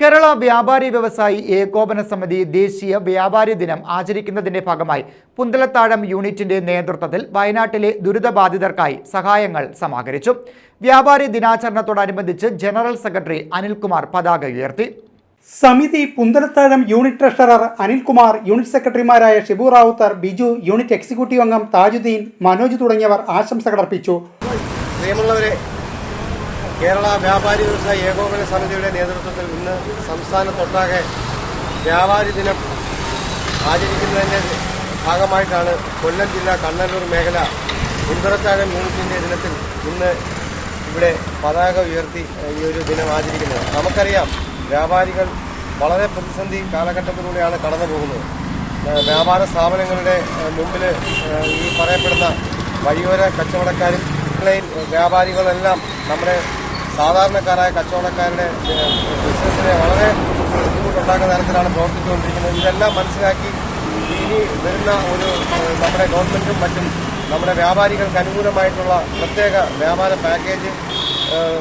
കേരള വ്യാപാരി വ്യവസായി ഏകോപന സമിതി ദേശീയ വ്യാപാരി ദിനം ആചരിക്കുന്നതിന്റെ ഭാഗമായി പുന്തലത്താഴം യൂണിറ്റിന്റെ നേതൃത്വത്തിൽ വയനാട്ടിലെ ദുരിതബാധിതർക്കായി സഹായങ്ങൾ സമാഹരിച്ചു. വ്യാപാരി ദിനാചരണത്തോടനുബന്ധിച്ച് ജനറൽ സെക്രട്ടറി അനിൽകുമാർ പതാക ഉയർത്തി. സമിതി Punthalathazham unit treasurer Anilkumar unit സെക്രട്ടറിമാരായ ഷിബു റാവുത്തർ ബിജു യൂണിറ്റ് എക്സിക്യൂട്ടീവ് അംഗം താജുദ്ദീൻ മനോജ് തുടങ്ങിയവർ ആശംസകൾ അർപ്പിച്ചു. കേരള വ്യാപാരി വ്യവസായ ഏകോപന സമിതിയുടെ നേതൃത്വത്തിൽ ഇന്ന് സംസ്ഥാനത്തൊട്ടാകെ വ്യാപാരി ദിനം ആചരിക്കുന്നതിന്റെ ഭാഗമായിട്ടാണ് കൊല്ലം ജില്ല കണ്ണല്ലൂർ മേഖല കുന്തറത്താഴം യൂണിറ്റിന്റെ ദിനത്തിൽ ഇന്ന് ഇവിടെ പതാക ഉയർത്തി ഈ ഒരു ദിനം ആചരിക്കുന്നത്. നമുക്കറിയാം വ്യാപാരികൾ വളരെ പ്രതിസന്ധി കാലഘട്ടത്തിലൂടെയാണ് കടന്നു പോകുന്നത്. വ്യാപാര സ്ഥാപനങ്ങളുടെ മുമ്പിൽ ഈ പറയപ്പെടുന്ന വഴിയോര കച്ചവടക്കാരും ഓൺലൈൻ വ്യാപാരികളെല്ലാം നമ്മുടെ സാധാരണക്കാരായ കച്ചവടക്കാരുടെ ബിസിനസ്സിനെ വളരെ ബുദ്ധിമുട്ടുണ്ടാക്കുന്ന തരത്തിലാണ് പ്രവർത്തിച്ചുകൊണ്ടിരിക്കുന്നത്. ഇതെല്ലാം മനസ്സിലാക്കി ഇനി വരുന്ന ഒരു നമ്മുടെ ഗവൺമെന്റും മറ്റും നമ്മുടെ വ്യാപാരികൾക്ക് അനുകൂലമായിട്ടുള്ള പ്രത്യേക വ്യാപാര പാക്കേജ്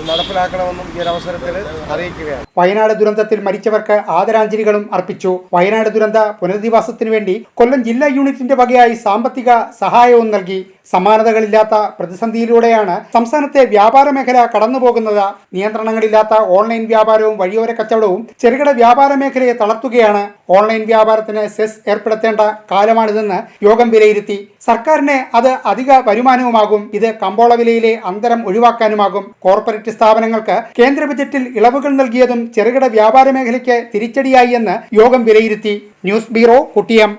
നടപ്പിലാക്കണമെന്നും ഈ അവസരത്തിൽ അറിയിക്കുകയാണ്. വയനാട് ദുരന്തത്തിൽ മരിച്ചവർക്ക് ആദരാഞ്ജലികളും അർപ്പിച്ചു. വയനാട് ദുരന്ത പുനരധിവാസത്തിനു വേണ്ടി കൊല്ലം ജില്ലാ യൂണിറ്റിന്റെ വകയായി സാമ്പത്തിക സഹായവും നൽകി. സമാനതകളില്ലാത്ത പ്രതിസന്ധിയിലൂടെയാണ് സംസ്ഥാനത്തെ വ്യാപാര മേഖല കടന്നുപോകുന്നത്. നിയന്ത്രണങ്ങളില്ലാത്ത ഓൺലൈൻ വ്യാപാരവും വഴിയോര കച്ചവടവും ചെറുകിട വ്യാപാര മേഖലയെ തളർത്തുകയാണ്. ഓൺലൈൻ വ്യാപാരത്തിന് സെസ് ഏർപ്പെടുത്തേണ്ട കാലമാണിതെന്ന് യോഗം വിലയിരുത്തി. സർക്കാരിന് അത് അധിക വരുമാനവുമാകും. ഇത് കമ്പോള വിലയിലെ അന്തരം ഒഴിവാക്കാനുമാകും. കോർപ്പറേറ്റ് സ്ഥാപനങ്ങൾക്ക് കേന്ദ്ര ബജറ്റിൽ ഇളവുകൾ നൽകിയതും ചെറുകിട വ്യാപാര മേഖലയ്ക്ക് തിരിച്ചടിയായി എന്ന് യോഗം വിലയിരുത്തി. News bureau Kuttiyam.